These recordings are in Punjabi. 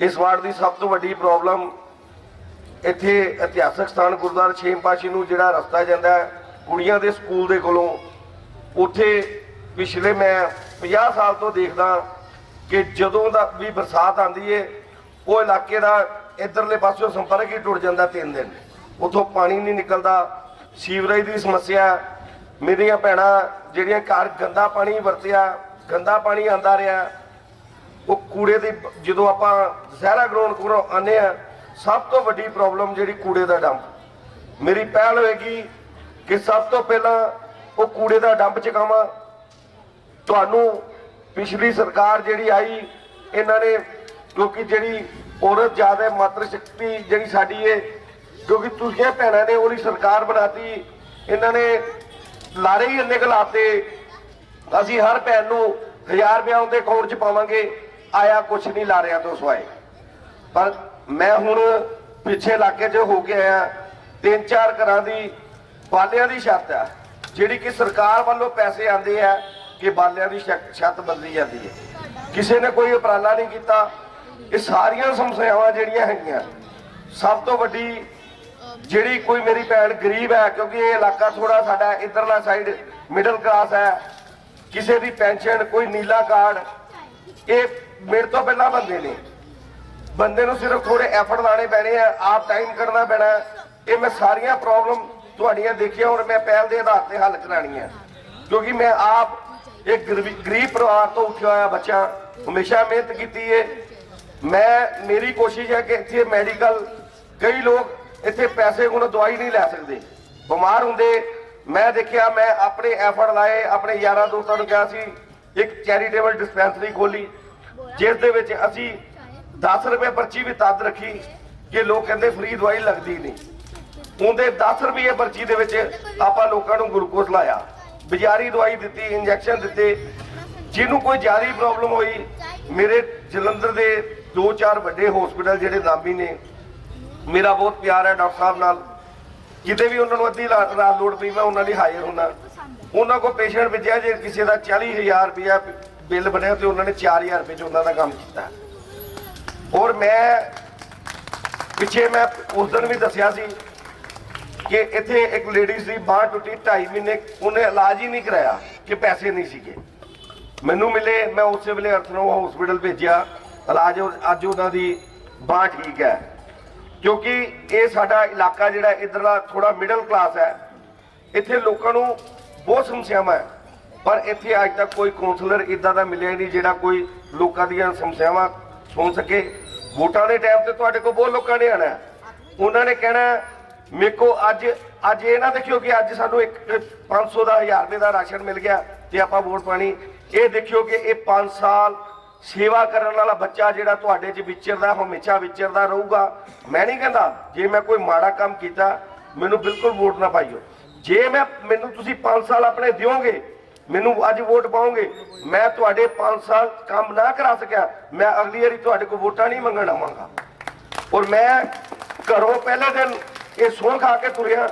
ਇਸ ਵਾਰਡ ਦੀ ਸਭ ਤੋਂ ਵੱਡੀ ਪ੍ਰੋਬਲਮ ਇੱਥੇ ਇਤਿਹਾਸਕ ਸਥਾਨ ਗੁਰਦੁਆਰਾ ਛੇਮ ਪਾਸ਼ੀ ਨੂੰ ਜਿਹੜਾ ਰਸਤਾ ਜਾਂਦਾ ਹੈ, ਕੁੜੀਆਂ ਦੇ ਸਕੂਲ ਦੇ ਕੋਲੋਂ, ਉੱਥੇ ਪਿਛਲੇ ਮੈਂ 50 ਸਾਲ ਤੋਂ ਦੇਖਦਾ ਕਿ ਜਦੋਂ ਦਾ ਵੀ ਬਰਸਾਤ ਆਂਦੀ ਏ, ਉਹ ਇਲਾਕੇ ਦਾ ਇਧਰਲੇ ਪਾਸਿਓਂ ਸੰਪਰਕ ਹੀ ਟੁੱਟ ਜਾਂਦਾ ਤਿੰਨ ਦਿਨ। ਉਥੋਂ ਪਾਣੀ ਨਹੀਂ ਨਿਕਲਦਾ, ਸੀਵਰੇਜ ਦੀ ਸਮੱਸਿਆ, ਮੇਰੀਆਂ ਭੈਣਾਂ ਜਿਹੜੀਆਂ ਘਰ ਗੰਦਾ ਪਾਣੀ ਵਰਤਿਆ, ਗੰਦਾ ਪਾਣੀ ਆਂਦਾ ਰਿਹਾ ਉਹ ਕੂੜੇ ਦੀ ਜਦੋਂ ਆਪਾਂ ਜ਼ਹਿਰਾ ਗਰਾਊਂਡ ਕੋਲੋਂ ਆਨੇ ਆ, ਸਭ ਤੋਂ ਵੱਡੀ ਪ੍ਰੋਬਲਮ ਜਿਹੜੀ ਕੂੜੇ ਦਾ ਡੰਪ। ਮੇਰੀ ਪਹਿਲ ਹੋਏਗੀ ਕਿ ਸਭ ਤੋਂ ਪਹਿਲਾਂ ਉਹ ਕੂੜੇ ਦਾ ਡੰਪ ਚਕਾਵਾਂ। ਤੁਹਾਨੂੰ ਪਿਛਲੀ ਸਰਕਾਰ ਜਿਹੜੀ ਆਈ, ਇਹਨਾਂ ਨੇ ਕਿਉਂਕਿ ਜਿਹੜੀ ਔਰਤ ਜ਼ਿਆਦਾ ਮਾਤਰ ਸ਼ਕਤੀ ਜਿਹੜੀ ਸਾਡੀ ਏ, ਕਿਉਂਕਿ ਤੁਸੀਂ ਭੈਣਾਂ ਨੇ ਉਹਦੀ ਸਰਕਾਰ ਬਣਾਤੀ, ਇਹਨਾਂ ਨੇ ਲਾਰੇ ਹੀ ਇੰਨੇ ਗਲਾਤੇ ਅਸੀਂ ਹਰ ਭੈਣ ਨੂੰ 1000 ਰੁਪਇਆ ਉਹਦੇ ਅਕਾਊਂਟ 'ਚ ਪਾਵਾਂਗੇ। ਆਇਆ ਕੁਛ ਨਹੀਂ ਲਾਰਿਆਂ ਤੋਂ ਸਵਾਏ। ਪਰ ਮੈਂ ਹੁਣ ਪਿੱਛੇ ਇਲਾਕੇ 'ਚ ਹੋ ਕੇ ਆਇਆ, ਤਿੰਨ ਚਾਰ ਘਰਾਂ ਦੀ ਬਾਲਿਆਂ ਦੀ ਛੱਤ ਆ, ਜਿਹੜੀ ਕਿ ਸਰਕਾਰ ਵੱਲੋਂ ਪੈਸੇ ਆਉਂਦੇ ਆ ਕਿ ਬਾਲਿਆਂ ਦੀ ਛੱਤ ਬਦਲੀ ਜਾਂਦੀ ਹੈ। ਕਿਸੇ ਨੇ ਕੋਈ ਉਪਰਾਲਾ ਨਹੀਂ ਕੀਤਾ। ਇਹ ਸਾਰੀਆਂ ਸਮੱਸਿਆਵਾਂ ਜਿਹੜੀਆਂ ਹੈਗੀਆਂ, ਸਭ ਤੋਂ ਵੱਡੀ ਜਿਹੜੀ ਕੋਈ ਮੇਰੀ ਭੈਣ ਗਰੀਬ ਹੈ, ਕਿਉਂਕਿ ਇਹ ਇਲਾਕਾ ਥੋੜਾ ਸਾਡਾ ਇਧਰਲਾ ਸਾਈਡ ਮਿਡਲ ਕਲਾਸ ਹੈ, ਕਿਸੇ ਦੀ ਪੈਨਸ਼ਨ ਕੋਈ ਨੀਲਾ ਕਾਰਡ ਇਹ ਮੇਰੇ ਤੋਂ ਪਹਿਲਾਂ ਬੰਦੇ ਨੇ। ਬੰਦੇ ਨੂੰ ਸਿਰਫ ਥੋੜੇ ਐਫਰਟ ਲਾਣੇ ਪੈਣੇ ਆ, ਆਪ ਟਾਈਮ ਕੱਢਣਾ ਪੈਣਾ। ਇਹ ਮੈਂ ਸਾਰੀਆਂ ਪ੍ਰੋਬਲਮ ਤੁਹਾਡੀਆਂ ਦੇਖੀਆਂ, ਹੁਣ ਮੈਂ ਪਹਿਲ ਦੇ ਆਧਾਰ ਤੇ ਹੱਲ ਕਰਾਣੀਆਂ ਕਿਉਂਕਿ ਮੈਂ ਆਪ ਇੱਕ ਗਰੀਬੀ- ਗਰੀਬ ਪਰਿਵਾਰ ਤੋਂ ਉੱਠਿਆ ਹੋਇਆ ਬੱਚਾ, ਹਮੇਸ਼ਾ ਮਿਹਨਤ ਕੀਤੀ ਏ। ਮੈਂ, ਮੇਰੀ ਕੋਸ਼ਿਸ਼ ਹੈ ਕਿ ਇੱਥੇ ਮੈਡੀਕਲ ਕਈ ਲੋਕ ਇੱਥੇ ਪੈਸੇ ਕੋਲੋਂ ਦਵਾਈ ਨਹੀਂ ਲੈ ਸਕਦੇ। ਬਿਮਾਰ ਹੁੰਦੇ, ਮੈਂ ਦੇਖਿਆ, ਮੈਂ ਆਪਣੇ ਐਫਰਟ ਲਾਏ, ਆਪਣੇ ਯਾਰਾਂ ਦੋਸਤਾਂ ਨੂੰ ਕਿਹਾ ਸੀ, ਇੱਕ ਚੈਰੀਟੇਬਲ ਡਿਸਪੈਂਸਰੀ ਖੋਲੀ। ਜਿਸ ਦੇ ਵਿੱਚ ਅਸੀਂ 10 ਰੁਪਏ ਪਰਚੀ ਵੀ ਤਦ ਰੱਖੀ ਕਿ ਲੋਕ ਕਹਿੰਦੇ ਫ੍ਰੀ ਦਵਾਈ ਲੱਗਦੀ ਨਹੀਂ। ਉਹਦੇ 10 ਰੁਪਏ ਪਰਚੀ ਦੇ ਵਿੱਚ ਆਪਾਂ ਲੋਕਾਂ ਨੂੰ ਗਲੂਕੋਜ਼ ਲਾਇਆ। ਬਾਜ਼ਾਰੀ ਦਵਾਈ ਦਿੱਤੀ, ਇੰਜੈਕਸ਼ਨ ਦਿੱਤੇ। ਜਿਹਨੂੰ ਕੋਈ ਜ਼ਿਆਦਾ ਪ੍ਰੋਬਲਮ ਹੋਈ, ਮੇਰੇ ਜਲੰਧਰ ਦੇ ਦੋ ਚਾਰ ਵੱਡੇ ਹਸਪੀਟਲ ਜਿਹੜੇ ਨਾਮੀ ਨੇ, ਮੇਰਾ ਬਹੁਤ ਪਿਆਰ ਹੈ ਡਾਕਟਰ ਸਾਹਿਬ ਨਾਲ। ਕਿਤੇ ਵੀ ਉਹਨਾਂ ਨੂੰ ਅੱਧੀ ਰਾ- ਰਾਤ ਲੋੜ ਪਈ ਮੈਂ ਉਹਨਾਂ ਲਈ ਹਾਜ਼ਰ ਹੁੰਦਾ ਉਹਨਾਂ ਕੋਲ ਪੇਸ਼ੈਂਟ ਭੇਜਿਆ ਜੇ ਕਿਸੇ ਦਾ 40000 ਰੁਪਇਆ ਬਿੱਲ ਬਣਿਆ ਤੇ ਉਹਨਾਂ ਨੇ 4000 ਰੁਪਏ ਚ ਉਹਨਾਂ ਦਾ ਕੰਮ ਕੀਤਾ। ਔਰ ਮੈਂ ਪਿੱਛੇ ਮੈਂ ਉਸ ਦਿਨ ਵੀ ਦੱਸਿਆ ਸੀ ਕਿ ਇੱਥੇ ਇੱਕ ਲੇਡੀਜ਼ ਦੀ ਬਾਂਹ ਟੁੱਟੀ 2.5 ਮਹੀਨੇ ਉਹਨੇ ਇਲਾਜ ਹੀ ਨਹੀਂ ਕਰਾਇਆ ਕਿ ਪੈਸੇ ਨਹੀਂ ਸੀਗੇ। ਮੈਨੂੰ ਮਿਲੇ, ਮੈਂ ਉਸੇ ਵੇਲੇ ਅਰਥਨੋ ਹਸਪੀਟਲ ਭੇਜਿਆ। ਇਲਾਜ ਉਹ- ਅੱਜ ਉਹਨਾਂ ਦੀ ਬਾਂਹ ਠੀਕ ਹੈ। ਕਿਉਂਕਿ ਇਹ ਸਾਡਾ ਇਲਾਕਾ ਜਿਹੜਾ ਇਧਰਲਾ ਥੋੜਾ ਮਿਡਲ ਕਲਾਸ ਹੈ, ਇੱਥੇ ਲੋਕਾਂ ਨੂੰ ਬਹੁਤ ਸਮੱਸਿਆਵਾਂ ਹੈ। ਪਰ ਇੱਥੇ ਅੱਜ ਤੱਕ ਕੋਈ ਕਾਉਂਸਲਰ ਇਦਾਂ ਦਾ ਮਿਲਿਆ ਨਹੀਂ ਜਿਹੜਾ ਕੋਈ ਲੋਕਾਂ ਦੀਆਂ ਸਮੱਸਿਆਵਾਂ ਸੁਣ ਸਕੇ। ਵੋਟਾਂ ਦੇ ਟਾਈਮ ਤੇ ਤੁਹਾਡੇ ਕੋਲ ਬਹੁਤ ਲੋਕਾਂ ਨੇ ਆਣਾ ਉਹਨਾਂ ਨੇ ਕਹਿਣਾ ਮੇਰੇ ਕੋ ਅੱਜ ਅੱਜ ਇਹ ਨਾ ਦੇਖਿਓ ਕਿ ਅੱਜ ਸਾਨੂੰ ਇੱਕ 500 ਦਾ 1000 ਰੁਪਏ ਦਾ ਰਾਸ਼ਨ ਮਿਲ ਗਿਆ ਤੇ ਆਪਾਂ ਵੋਟ ਪਾਣੀ। ਇਹ ਦੇਖਿਓ ਕਿ ਇਹ 5 ਸਾਲ ਸੇਵਾ ਕਰਨ ਵਾਲਾ ਬੱਚਾ ਜਿਹੜਾ ਤੁਹਾਡੇ 'ਚ ਵਿਚਰਦਾ, ਹਮੇਸ਼ਾ ਵਿਚਰਦਾ ਰਹੂਗਾ। ਮੈਂ ਨਹੀਂ ਕਹਿੰਦਾ ਜੇ ਮੈਂ ਕੋਈ ਮਾੜਾ ਕੰਮ ਕੀਤਾ, ਮੈਨੂੰ ਬਿਲਕੁਲ ਵੋਟ ਨਾ ਪਾਈਓ। ਜੇ ਮੈਂ ਮੈਨੂੰ ਤੁਸੀਂ 5 ਸਾਲ ਆਪਣੇ ਦਿਓਗੇ ਮੈਨੂੰ ਅੱਜ ਵੋਟ ਪਾਉਂਗੇ ਮੈਂ ਤੁਹਾਡੇ 5 ਸਾਲ ਕੰਮ ਨਾ ਕਰਾ ਸਕਿਆ। ਮੈਂ ਅਗਲੀ ਵਾਰੀ ਤੁਹਾਡੇ ਕੋਲ ਵੋਟਾਂ ਨਹੀਂ ਮੰਗਣ ਆਵਾਂਗਾ। ਔਰ ਮੈਂ ਘਰੋਂ ਪਹਿਲੇ ਦਿਨ ਇਹ ਸੌਂ ਖਾ ਕੇ ਤੁਰਿਆ।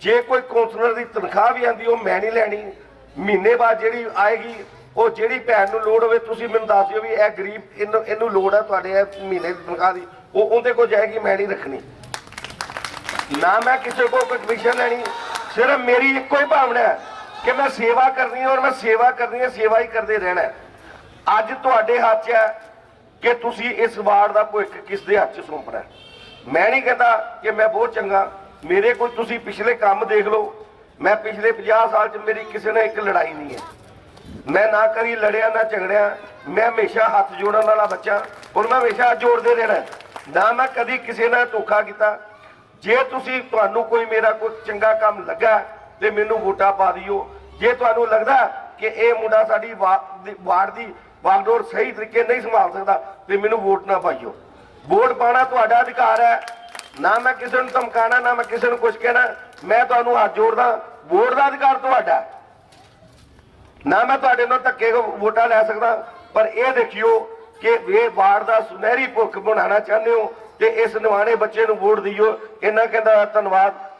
ਜੇ ਕੋਈ ਕਾਉਂਸਲਰ ਦੀ ਤਨਖਾਹ ਵੀ ਆਂਦੀ, ਉਹ ਮੈਂ ਨਹੀਂ ਲੈਣੀ। ਮਹੀਨੇ ਬਾਅਦ ਜਿਹੜੀ ਆਏਗੀ, ਉਹ ਜਿਹੜੀ ਭੈਣ ਨੂੰ ਲੋੜ ਹੋਵੇ, ਤੁਸੀਂ ਮੈਨੂੰ ਦੱਸ ਦਿਓ ਵੀ ਇਹ ਗਰੀਬ, ਇਹਨੂੰ ਇਹਨੂੰ ਲੋੜ ਹੈ ਤੁਹਾਡੇ ਇਹ ਮਹੀਨੇ ਦੀ ਤਨਖਾਹ ਦੀ। ਉਹ ਉਹਦੇ ਕੋਲ ਜਾਏਗੀ, ਮੈਂ ਨਹੀਂ ਰੱਖਣੀ। ਨਾ ਮੈਂ ਕਿਸੇ ਕੋਲ ਕਮਿਸ਼ਨ ਲੈਣੀ। ਸਿਰਫ ਮੇਰੀ ਇੱਕੋ ਹੀ ਭਾਵਨਾ ਹੈ। ਕਿ ਮੈਂ ਸੇਵਾ ਕਰਨੀ ਹੈ ਔਰ ਮੈਂ ਸੇਵਾ ਕਰਨੀ ਹੈ, ਸੇਵਾ ਹੀ ਕਰਦੇ ਰਹਿਣਾ ਅੱਜ ਤੁਹਾਡੇ ਹੱਥ 'ਚ ਹੈ ਕਿ ਤੁਸੀਂ ਇਸ ਵਾਰ ਦਾ ਭਵਿੱਖ ਕਿਸ ਦੇ ਹੱਥ 'ਚ ਸੌਂਪਣਾ ਮੈਂ ਨਹੀਂ ਕਹਿੰਦਾ ਕਿ ਮੈਂ ਬਹੁਤ ਚੰਗਾ। ਮੇਰੇ ਕੋਈ ਤੁਸੀਂ ਪਿਛਲੇ ਕੰਮ ਦੇਖ ਲਓ। ਮੈਂ ਪਿਛਲੇ 50 ਸਾਲ 'ਚ ਮੇਰੀ ਕਿਸੇ ਨਾਲ ਇੱਕ ਲੜਾਈ ਨਹੀਂ ਹੈ। ਮੈਂ ਨਾ ਕਦੀ ਲੜਿਆ, ਨਾ ਝਗੜਿਆ। ਮੈਂ ਹਮੇਸ਼ਾ ਹੱਥ ਜੋੜਨ ਵਾਲਾ ਬੱਚਾ ਔਰ ਮੈਂ ਹਮੇਸ਼ਾ ਹੱਥ ਜੋੜਦੇ ਰਹਿਣਾ ਨਾ ਮੈਂ ਕਦੀ ਕਿਸੇ ਨਾਲ ਧੋਖਾ ਕੀਤਾ। ਜੇ ਤੁਸੀਂ ਤੁਹਾਨੂੰ ਕੋਈ ਮੇਰਾ ਕੋਈ ਚੰਗਾ ਕੰਮ ਲੱਗਾ ਤੇ ਮੈਨੂੰ ਵੋਟਾਂ ਪਾ ਦਿਓ। ਜੇ ਤੁਹਾਨੂੰ ਲੱਗਦਾ ਕਿ ਇਹ ਮੁੰਡਾ ਸਾਡੀ ਵਾ- ਵਾਰਡ ਦੀ ਵਾਗਡੋਰ ਸਹੀ ਤਰੀਕੇ ਨਹੀਂ ਸੰਭਾਲ ਸਕਦਾ, ਤੇ ਮੈਨੂੰ ਵੋਟ ਨਾ ਪਾਈਓ। ਵੋਟ ਪਾਣਾ ਤੁਹਾਡਾ ਅਧਿਕਾਰ ਹੈ। ਨਾ ਮੈਂ ਕਿਸੇ ਨੂੰ ਧਮਕਾਣਾ ਨਾ ਮੈਂ ਕਿਸੇ ਨੂੰ ਕੁਝ ਕਹਿਣਾ। ਮੈਂ ਤੁਹਾਨੂੰ ਹੱਥ ਜੋੜਦਾ, ਵੋਟ ਦਾ ਅਧਿਕਾਰ ਤੁਹਾਡਾ ਨਾ ਮੈਂ ਤੁਹਾਡੇ ਨਾਲ ਧੱਕੇ ਵੋਟਾਂ ਲੈ ਸਕਦਾ। ਪਰ ਇਹ ਦੇਖਿਓ ਕਿ ਇਹ ਵਾਰਡ ਦਾ ਸੁਨਹਿਰੀ ਭੁੱਖ ਬਣਾਉਣਾ ਚਾਹੁੰਦੇ ਹੋ, ਤੇ ਇਸ ਨਿਵਾਣੇ ਬੱਚੇ ਨੂੰ ਵੋਟ ਦਿਓ। ਇਹਨਾਂ ਕਹਿੰਦਾ ਧੰਨਵਾਦ।